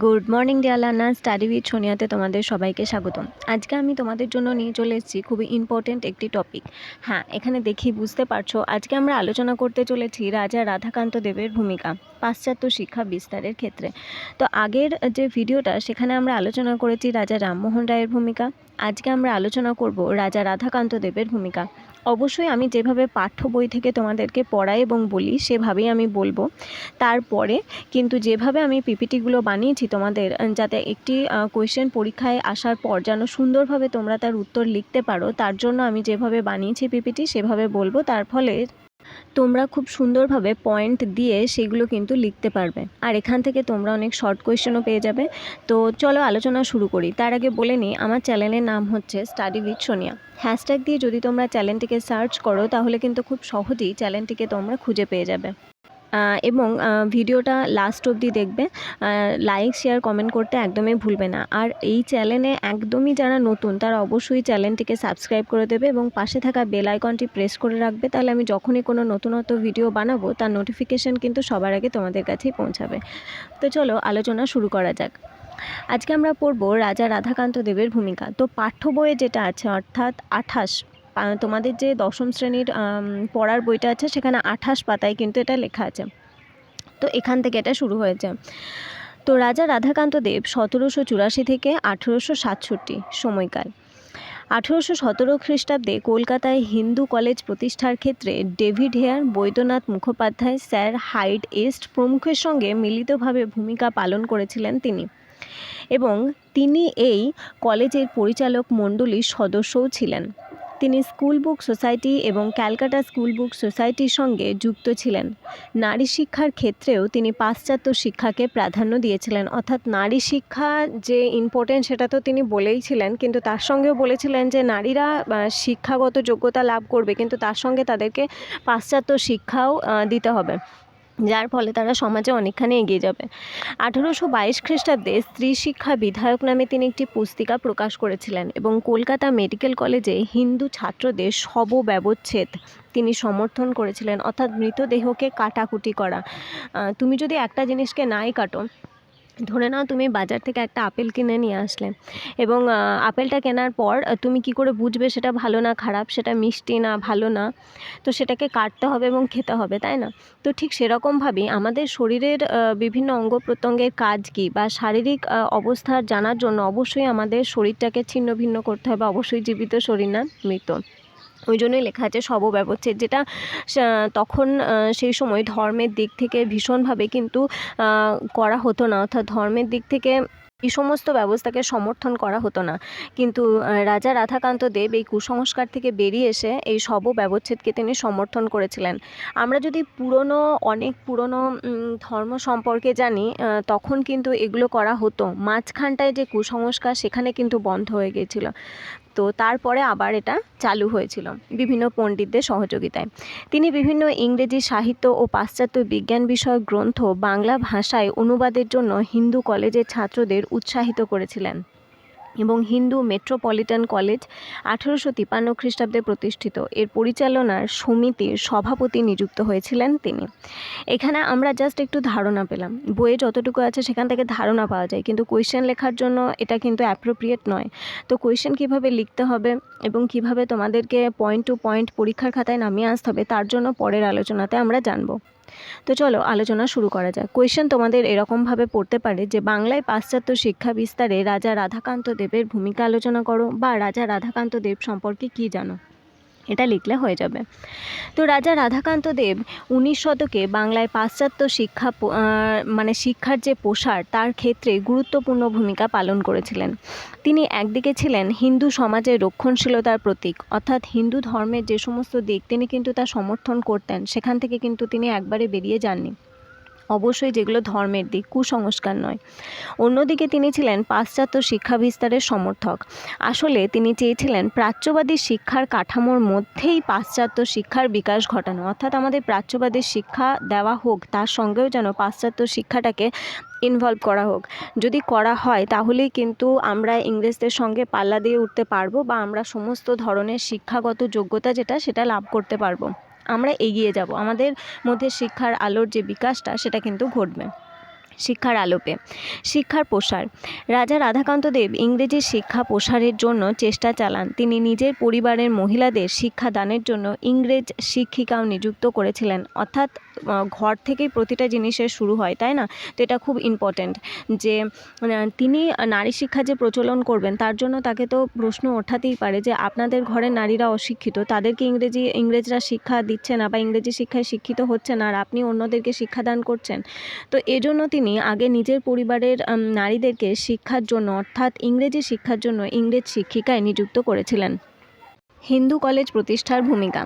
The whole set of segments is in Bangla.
গুড মর্নিং ডিয়ালানা স্টাডি উইথ সোনিয়াতে তোমাদের সবাইকে স্বাগতম। আজকে আমি তোমাদের জন্য নিয়ে চলে এসেছি খুবই ইম্পর্টেন্ট একটি টপিক হ্যাঁ এখানে দেখি বুঝতে পারছ, আজকে আমরা আলোচনা করতে চলেছি রাজা রাধাকান্ত দেবের ভূমিকা, পাশ্চাত্য শিক্ষা বিস্তারের ক্ষেত্রে। তো আগের যে ভিডিওটা সেখানে আমরা আলোচনা করেছি রাজা রামমোহন রায়ের ভূমিকা আজকে আমরা আলোচনা করব রাজা রাধাকান্ত দেবের ভূমিকা। অবশ্যই আমি যেভাবে পাঠ্য বই থেকে তোমাদেরকে পড়াই এবং বলি, সেভাবেই আমি বলব। তারপরে কিন্তু যেভাবে আমি পিপিটিগুলো বানিয়েছি তোমাদের যাতে একটি কোয়েশ্চেন পরীক্ষায় আসার পর যেন সুন্দরভাবে তোমরা তার উত্তর লিখতে পারো, তার জন্য আমি যেভাবে বানিয়েছি পিপিটি, সেভাবে বলব। তার ফলে তোমরা খুব সুন্দরভাবে পয়েন্ট দিয়ে সেগুলো কিন্তু লিখতে পারবে। আর এখান থেকে তোমরা অনেক শর্ট কোয়েশ্চেনও পেয়ে যাবে। তো চলো আলোচনা শুরু করি। তার আগে বলে নিই, আমার চ্যানেলের নাম হচ্ছে স্টাডি উইথ সোনিয়া হ্যাশট্যাগ দিয়ে যদি তোমরা চ্যানেলটিকে সার্চ করো, তাহলে কিন্তু খুব সহজেই চ্যানেলটিকে তোমরা খুঁজে পেয়ে যাবে। এবং ভিডিওটা লাস্ট অবধি দেখবে। লাইক শেয়ার কমেন্ট করতে একদমই ভুলবে না। আর এই চ্যানেলে একদমই যারা নতুন, তারা অবশ্যই চ্যানেলটিকে সাবস্ক্রাইব করে দেবে এবং পাশে থাকা বেল আইকনটি প্রেস করে রাখবে। তাহলে আমি যখনই কোনো নতুনত্ব ভিডিও বানাবো, তার নোটিফিকেশান কিন্তু সবার আগে তোমাদের কাছেই পৌঁছাবে। তো চলো, আলোচনা শুরু করা যাক। আজকে আমরা পড়ব রাজা রাধাকান্ত দেবের ভূমিকা। তো পাঠ্য বইয়ে যেটা আছে, অর্থাৎ আঠাশ তোমাদের যে দশম শ্রেণির পড়ার বইটা আছে, সেখানে আঠাশ পাতায় কিন্তু এটা লেখা আছে। তো এখান থেকে এটা শুরু হয়েছে। তো রাজা রাধাকান্ত দেব সতেরোশো চুরাশি থেকে আঠেরোশো সাতষট্টি সময়কাল। আঠেরোশো সতেরো খ্রিস্টাব্দে কলকাতায় হিন্দু কলেজ প্রতিষ্ঠার ক্ষেত্রে David Hare, Baidyanath Mukhopadhyay, sir Hyde East প্রমুখের সঙ্গে মিলিতভাবে ভূমিকা পালন করেছিলেন তিনি। এবং তিনি এই কলেজের পরিচালক মণ্ডলীর সদস্যও ছিলেন। তিনি স্কুল বুক সোসাইটি এবং ক্যালকাটা স্কুল বুক সোসাইটির সঙ্গে যুক্ত ছিলেন। নারী শিক্ষার ক্ষেত্রেও তিনি পাশ্চাত্য শিক্ষাকে প্রাধান্য দিয়েছিলেন। অর্থাৎ নারী শিক্ষা যে ইম্পর্টেন্ট সেটা তো তিনি বলেইছিলেন কিন্তু তার সঙ্গেও বলেছিলেন যে নারীরা শিক্ষাগত যোগ্যতা লাভ করবে, কিন্তু তার সঙ্গে তাদেরকে পাশ্চাত্য শিক্ষাও দিতে হবে। যার ফলে তারা সমাজে অনেকখানি এগিয়ে যাবে। আঠারোশো বাইশ খ্রিস্টাব্দে স্ত্রী শিক্ষা বিধায়ক নামে তিনি একটি পুস্তিকা প্রকাশ করেছিলেন এবং কলকাতা মেডিকেল কলেজে হিন্দু ছাত্রদের শব ব্যবচ্ছেদ তিনি সমর্থন করেছিলেন। অর্থাৎ মৃতদেহকে কাটাকুটি করা। তুমি যদি একটা জিনিসকে নাই কাটো ধরে নাও তুমি বাজার থেকে একটা আপেল কিনে নিয়ে আসলে এবং আপেলটা কেনার পর তুমি কি করে বুঝবে সেটা ভালো না খারাপ? সেটা মিষ্টি না, ভালো না? তো সেটাকে কাটতে হবে এবং খেতে হবে, তাই না? তো ঠিক সেরকমভাবেই আমাদের শরীরের বিভিন্ন অঙ্গ প্রত্যঙ্গের কাজ কী বা শারীরিক অবস্থা জানার জন্য অবশ্যই আমাদের শরীরটাকে ছিন্ন ভিন্ন করতে হবে। অবশ্যই জীবিত শরীর না, মৃত। ওই জন্যই লেখা আছে শব ব্যবচ্ছেদ, যেটা তখন সেই সময় ধর্মের দিক থেকে ভীষণভাবে কিন্তু করা হতো না। অর্থাৎ ধর্মের দিক থেকে এই সমস্ত ব্যবস্থাকে সমর্থন করা হতো না। কিন্তু রাজা রাধাকান্ত দেব এই কুসংস্কার থেকে বেরিয়ে এসে এই শব ব্যবচ্ছেদকে তিনি সমর্থন করেছিলেন। আমরা যদি পুরনো, অনেক পুরনো ধর্ম সম্পর্কে জানি তখন কিন্তু এগুলো করা হতো। মাঝখানটায় যে কুসংস্কার, সেখানে কিন্তু বন্ধ হয়ে গিয়েছিল। তো তারপরে আবার এটা চালু হয়েছিল বিভিন্ন পণ্ডিতদের সহযোগিতায়। তিনি বিভিন্ন ইংরেজি সাহিত্য ও পাশ্চাত্য বিজ্ঞান বিষয়ক গ্রন্থ বাংলা ভাষায় অনুবাদের জন্য হিন্দু কলেজের ছাত্রদের উৎসাহিত করেছিলেন। এবং হিন্দু মেট্রোপলিটন কলেজ আঠেরোশো তিপান্ন খ্রিস্টাব্দে প্রতিষ্ঠিত। এর পরিচালনার সমিতির সভাপতি নিযুক্ত হয়েছিলেন তিনি। এখানে আমরা জাস্ট একটু ধারণা পেলাম। বইয়ে যতটুকু আছে সেখান থেকে ধারণা পাওয়া যায়, কিন্তু কোয়েশ্চেন লেখার জন্য এটা কিন্তু অ্যাপ্রোপ্রিয়েট নয়। তো কোয়েশ্চেন কীভাবে লিখতে হবে এবং কীভাবে তোমাদেরকে পয়েন্ট টু পয়েন্ট পরীক্ষার খাতায় নামিয়ে আসতে হবে, তার জন্য পরের আলোচনাতে আমরা জানব। তো চলো আলোচনা শুরু করা যাক। কোয়েশ্চেন তোমাদের এরকমভাবে পড়তে পারে যে, বাংলায় পাশ্চাত্য শিক্ষা বিস্তারে রাজা রাধাকান্ত দেবের ভূমিকা আলোচনা করো বা রাজা রাধাকান্ত দেব সম্পর্কে কী জানো? এটা লিখলে হয়ে যাবে। তো রাজা রাধাকান্ত দেব উনিশ শতকে বাংলায় পাশ্চাত্য শিক্ষা মানে শিক্ষার যে প্রসার, তার ক্ষেত্রে গুরুত্বপূর্ণ ভূমিকা পালন করেছিলেন। তিনি একদিকে ছিলেন হিন্দু সমাজের রক্ষণশীলতার প্রতীক, অর্থাৎ হিন্দু ধর্মের যে সমস্ত দিক, তিনি কিন্তু তা সমর্থন করতেন, সেখান থেকে কিন্তু তিনি একবারে বেরিয়ে যাননি। অবশ্যই যেগুলো ধর্মের দিক, কুসংস্কার নয়। অন্যদিকে তিনি ছিলেন পাশ্চাত্য শিক্ষা বিস্তারের সমর্থক। আসলে তিনি চেয়েছিলেন প্রাচ্যবাদী শিক্ষার কাঠামোর মধ্যেই পাশ্চাত্য শিক্ষার বিকাশ ঘটানো। অর্থাৎ আমাদের প্রাচ্যবাদী শিক্ষা দেওয়া হোক, তার সঙ্গেও যেন পাশ্চাত্য শিক্ষাটাকে ইনভলভ করা হোক। যদি করা হয়, তাহলেই কিন্তু আমরা ইংরেজদের সঙ্গে পাল্লা দিয়ে উঠতে পারব বা আমরা সমস্ত ধরনের শিক্ষাগত যোগ্যতা যেটা, সেটা লাভ করতে পারব। আমরা এগিয়ে যাব। আমাদের মধ্যে শিক্ষার আলোর যে বিকাশটা সেটা কিন্তু ঘটবে। শিক্ষার আলোপে। শিক্ষার প্রসার। রাজা রাধাকান্ত দেব ইংরেজি শিক্ষা প্রসারের জন্য চেষ্টা চালান। তিনি নিজের পরিবারের মহিলাদের শিক্ষাদানের জন্য ইংরেজ শিক্ষিকাও নিযুক্ত করেছিলেন। অর্থাৎ ঘর থেকেই প্রতিটা জিনিসের শুরু হয়, তাই না? তো এটা খুব ইম্পর্ট্যান্ট যে তিনি নারী শিক্ষা যে প্রচলন করবেন, তার জন্য তাকে তো প্রশ্ন ওঠাতেই পারে যে, আপনাদের ঘরের নারীরা অশিক্ষিত, তাদেরকে ইংরেজি, ইংরেজরা শিক্ষা দিচ্ছে না বা ইংরেজি শিক্ষায় শিক্ষিত হচ্ছে না, আর আপনি অন্যদেরকে শিক্ষাদান করছেন। তো এজন্য তিনি আগে নিজের পরিবারের নারীদেরকে শিক্ষার জন্য, অর্থাৎ ইংরেজি শিক্ষার জন্য ইংরেজ শিক্ষিকায় নিযুক্ত করেছিলেন। হিন্দু কলেজ প্রতিষ্ঠার ভূমিকা।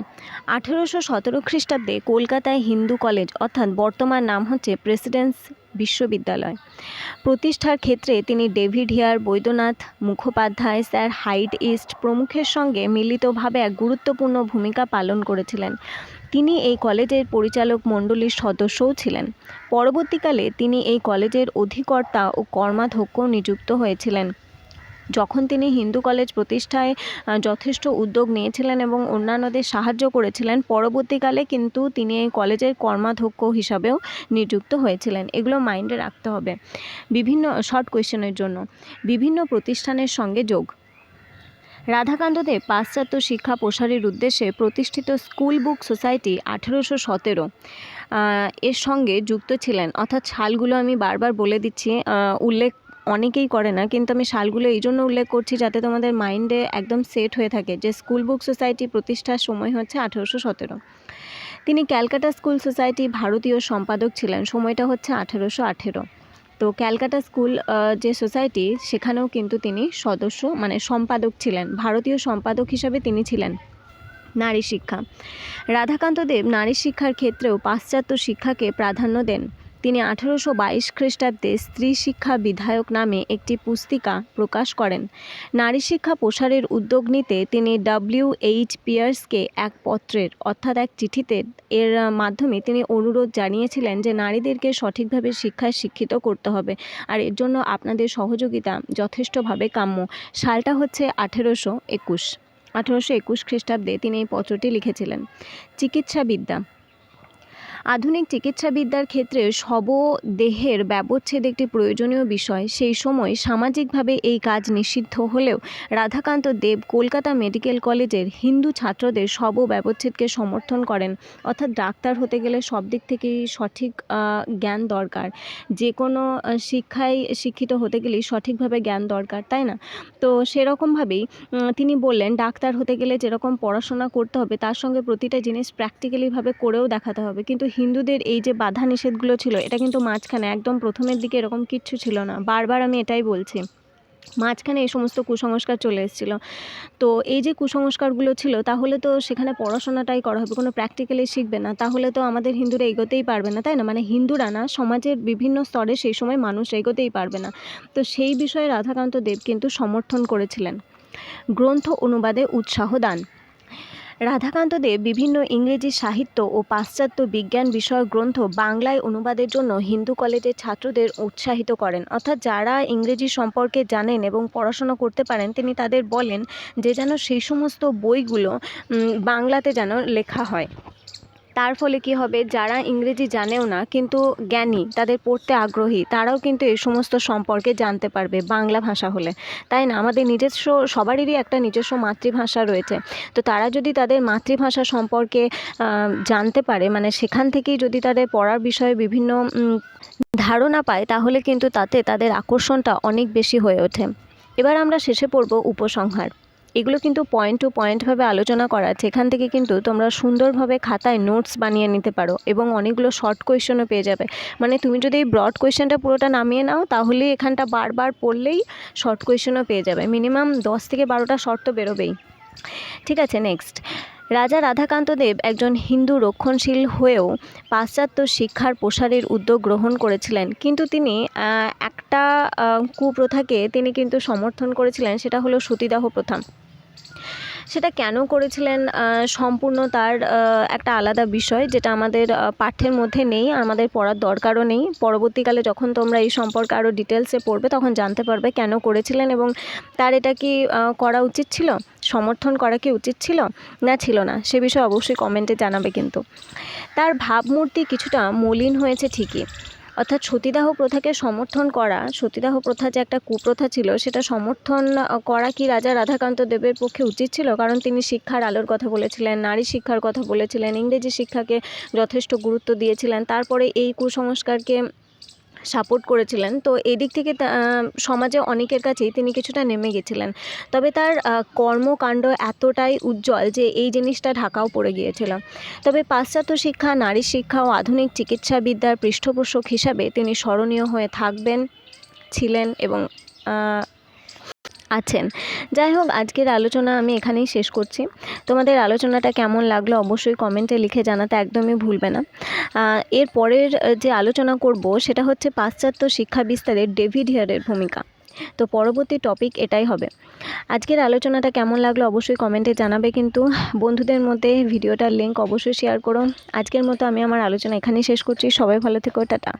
আঠেরোশো সতেরো খ্রিস্টাব্দে কলকাতায় হিন্দু কলেজ, অর্থাৎ বর্তমান নাম হচ্ছে প্রেসিডেন্স বিশ্ববিদ্যালয়। প্রতিষ্ঠার ক্ষেত্রে তিনি David Hare, Baidyanath Mukhopadhyay, sir Hyde East প্রমুখের সঙ্গে মিলিতভাবে এক গুরুত্বপূর্ণ ভূমিকা পালন করেছিলেন। তিনি এই কলেজের পরিচালক মণ্ডলীর সদস্যও ছিলেন। পরবর্তীকালে তিনি এই কলেজের অধিকর্তা ও কর্মাধ্যক্ষ নিযুক্ত হয়েছিলেন। যখন তিনি হিন্দু কলেজ প্রতিষ্ঠায় যথেষ্ট উদ্যোগ নিয়েছিলেন এবং অন্যান্যদের সাহায্য করেছিলেন, পরবর্তীকালে কিন্তু তিনি এই কলেজের কর্মাধ্যক্ষ হিসাবেও নিযুক্ত হয়েছিলেন। এগুলো মাইন্ডে রাখতে হবে। বিভিন্ন, শর্ট কোয়েশ্চেনের জন্য। বিভিন্ন প্রতিষ্ঠানের সঙ্গে যোগ। রাধাকান্ত দেব পাশ্চাত্য শিক্ষা প্রসারের উদ্দেশ্যে প্রতিষ্ঠিত স্কুল বুক সোসাইটি আঠেরোশো সতেরো এর সঙ্গে যুক্ত ছিলেন। অর্থাৎ সালগুলো আমি বারবার বলে দিচ্ছি উল্লেখ অনেকেই করে না, কিন্তু আমি সালগুলো এই জন্য উল্লেখ করছি যাতে তোমাদের মাইন্ডে একদম সেট হয়ে থাকে যে স্কুল বুক সোসাইটি প্রতিষ্ঠার সময় হচ্ছে আঠেরোশো সতেরো। তিনি ক্যালকাটা স্কুল সোসাইটি ভারতীয় সম্পাদক ছিলেন, সময়টা হচ্ছে আঠেরোশো আঠেরো। তো ক্যালকাটা স্কুল যে সোসাইটি, সেখানেও কিন্তু তিনি সদস্য মানে সম্পাদক ছিলেন। ভারতীয় সম্পাদক হিসাবে তিনি ছিলেন নারী শিক্ষা। রাধাকান্ত দেব নারী শিক্ষার ক্ষেত্রেও পাশ্চাত্য শিক্ষাকে প্রাধান্য দেন। তিনি আঠেরোশো বাইশ খ্রিস্টাব্দে স্ত্রী শিক্ষা বিধায়ক নামে একটি পুস্তিকা প্রকাশ করেন। নারী শিক্ষা প্রসারের উদ্যোগ নিতে তিনি ডাব্লিউ এইচ পিয়ার্সকে এক পত্রের, অর্থাৎ এক চিঠিতে এর মাধ্যমে তিনি অনুরোধ জানিয়েছিলেন যে নারীদেরকে সঠিকভাবে শিক্ষায় শিক্ষিত করতে হবে। আর এর জন্য আপনাদের সহযোগিতা যথেষ্টভাবে কাম্য। সালটা হচ্ছে আঠেরোশো একুশ। আঠেরোশো একুশ খ্রিস্টাব্দে তিনি এই পত্রটি লিখেছিলেন। চিকিৎসাবিদ্যা। আধুনিক চিকিৎসাবিদ্যার ক্ষেত্রে শবদেহের ব্যবচ্ছেদ একটি প্রয়োজনীয় বিষয়। সেই সময় সামাজিকভাবে এই কাজ নিষিদ্ধ হলেও রাধাকান্ত দেব কলকাতা মেডিকেল কলেজের হিন্দু ছাত্রদের শব ব্যবচ্ছেদকে সমর্থন করেন। অর্থাৎ ডাক্তার হতে গেলে সব দিক থেকেই সঠিক জ্ঞান দরকার। যে কোনো শিক্ষায় শিক্ষিত হতে গেলেই সঠিকভাবে জ্ঞান দরকার, তাই না? তো সেরকমভাবেই তিনি বললেন, ডাক্তার হতে গেলে যেরকম পড়াশোনা করতে হবে, তার সঙ্গে প্রতিটা জিনিস প্র্যাকটিক্যালিভাবে করেও দেখাতে হবে। কিন্তু হিন্দুদের এই যে বাধা নিষেধগুলো ছিল, এটা কিন্তু মাঝখানে, একদম প্রথমের দিকে এরকম কিচ্ছু ছিল না। বারবার আমি এটাই বলছি। মাঝখানে এই সমস্ত কুসংস্কার চলে এসেছিল। তো এই যে কুসংস্কারগুলো ছিল, তাহলে তো সেখানে পড়াশোনাটাই করা হবে, কোনো প্র্যাকটিক্যালি শিখবে না। তাহলে তো আমাদের হিন্দুরা এগোতেই পারবে না, তাই না? মানে হিন্দুরা না, সমাজের বিভিন্ন স্তরে সেই সময় মানুষ এগোতেই পারবে না। তো সেই বিষয়ে রাধাকান্ত দেব কিন্তু সমর্থন করেছিলেন। গ্রন্থ অনুবাদে উৎসাহ দান। রাধাকান্ত দেব বিভিন্ন ইংরেজি সাহিত্য ও পাশ্চাত্য বিজ্ঞান বিষয়ক গ্রন্থ বাংলায় অনুবাদের জন্য হিন্দু কলেজের ছাত্রদের উৎসাহিত করেন। অর্থাৎ যারা ইংরেজি সম্পর্কে জানেন এবং পড়াশোনা করতে পারেন, তিনি তাদের বলেন যে যেন সেই সমস্ত বইগুলো বাংলাতে যেন লেখা হয়। তার ফলে কি হবে? যারা ইংরেজি জানেও না, কিন্তু জ্ঞানী, তাদের পড়তে আগ্রহী, তারাও কিন্তু এই সমস্ত সম্পর্কে জানতে পারবে বাংলা ভাষা হলে। তাই না? আমাদের নিজস্ব সবারই একটা নিজস্ব মাতৃভাষা রয়েছে। তো তারা যদি তাদের মাতৃভাষা সম্পর্কে জানতে পারে মানে সেখান থেকেই যদি তাদের পড়ার বিষয়ে বিভিন্ন ধারণা পায়, তাহলে কিন্তু তাতে তাদের আকর্ষণটা অনেক বেশি হয়ে ওঠে। এবার আমরা শেষে পড়ব উপসংহার। এগুলো কিন্তু পয়েন্ট টু পয়েন্টভাবে আলোচনা করা আছে। এখান থেকে কিন্তু তোমরা সুন্দরভাবে খাতায় নোটস বানিয়ে নিতে পারো এবং অনেকগুলো শর্ট কোয়েশ্চেনও পেয়ে যাবে। মানে তুমি যদি এই ব্রড কোয়েশ্চেনটা পুরোটা নামিয়ে নাও, তাহলে এখানটা বারবার পড়লেই শর্ট কোয়েশ্চেনও পেয়ে যাবে। মিনিমাম দশ থেকে বারোটা শর্ট তো বেরোবেই। ঠিক আছে নেক্সট রাজা রাধাকান্ত দেব একজন হিন্দু রক্ষণশীল হয়েও পাশ্চাত্য শিক্ষার প্রসারের উদ্যোগ গ্রহণ করেছিলেন। কিন্তু তিনি একটা কুপ্রথাকে তিনি কিন্তু সমর্থন করেছিলেন, সেটা হলো সতীদাহ প্রথা। সেটা কেন করেছিলেন? সম্পূর্ণ তার একটা আলাদা বিষয় যেটা আমাদের পাঠ্যের মধ্যে নেই আমাদের পড়ার দরকারও নেই। পরবর্তীকালে যখন তোমরা এই সম্পর্কে আরও ডিটেলসে পড়বে, তখন জানতে পারবে কেন করেছিলেন এবং তার এটা কি করা উচিত ছিল? সমর্থন করা কি উচিত ছিল? না ছিল না। সে বিষয়ে অবশ্যই কমেন্টে জানাবে কিন্তু। তার ভাবমূর্তি কিছুটা মলিন হয়েছে ঠিকই। অর্থাৎ সতীদাহ প্রথাকে সমর্থন করা, সতীদাহ প্রথা যে একটা কুপ্রথা ছিল, সেটা সমর্থন করা কি রাজা রাধাকান্ত দেবের পক্ষে উচিত ছিল? কারণ তিনি শিক্ষার আলোর কথা বলেছিলেন, নারী শিক্ষার কথা বলেছিলেন, ইংরেজি শিক্ষাকে যথেষ্ট গুরুত্ব দিয়েছিলেন। তারপরে এই কুসংস্কারকে সাপোর্ট করেছিলেন। তো এদিক থেকে সমাজে অনেকের কাছেই তিনি কিছুটা নেমে গেছিলেন। তবে তার কর্মকাণ্ড এতটাই উজ্জ্বল যে এই জিনিসটা ঢাকাও পড়ে গিয়েছিল। তবে পাশ্চাত্য শিক্ষা, নারী শিক্ষা ও আধুনিক চিকিৎসাবিদ্যার পৃষ্ঠপোষক হিসাবে তিনি স্মরণীয় হয়ে থাকবেন, ছিলেন এবং আছেন। যাই হোক আজকের আলোচনা আমি এখানেই শেষ করছি। তোমাদের আলোচনাটা কেমন লাগল অবশ্যই কমেন্টে লিখে জানাতে একদমই ভুলবে না। এর পরের যে আলোচনা করব, সেটা হচ্ছে পাশ্চাত্য শিক্ষা বিস্তারে ডেভিড হিয়ারের ভূমিকা। তো পরবর্তী টপিক এটাই হবে। আজকের আলোচনাটা কেমন লাগল অবশ্যই কমেন্টে জানাবে কিন্তু বন্ধুদের মধ্যে ভিডিওটার লিঙ্ক অবশ্যই শেয়ার করো। আজকের মতো আমি আমার আলোচনা এখানেই শেষ করছি। সবাই ভালো থেকো, টাটা।